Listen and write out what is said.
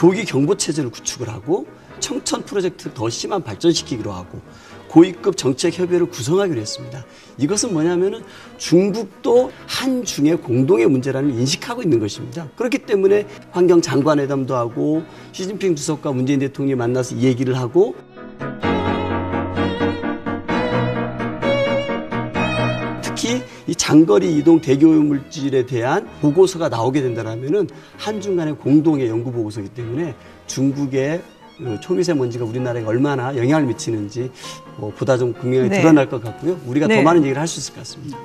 조기 경보 체제를 구축을 하고 청천 프로젝트를 더 심한 발전시키기로 하고 고위급 정책 협의회를 구성하기로 했습니다. 이것은 뭐냐면은 중국도 한중의 공동의 문제라는 걸 인식하고 있는 것입니다. 그렇기 때문에 환경 장관회담도 하고 시진핑 주석과 문재인 대통령이 만나서 이 얘기를 하고 특히 이 장거리 이동 대기오염 물질에 대한 보고서가 나오게 된다면은 한중 간의 공동의 연구 보고서이기 때문에 중국의 그 초미세먼지가 우리나라에 얼마나 영향을 미치는지 뭐 보다 좀 분명히 네. 드러날 것 같고요. 우리가 네. 더 많은 얘기를 할 수 있을 것 같습니다.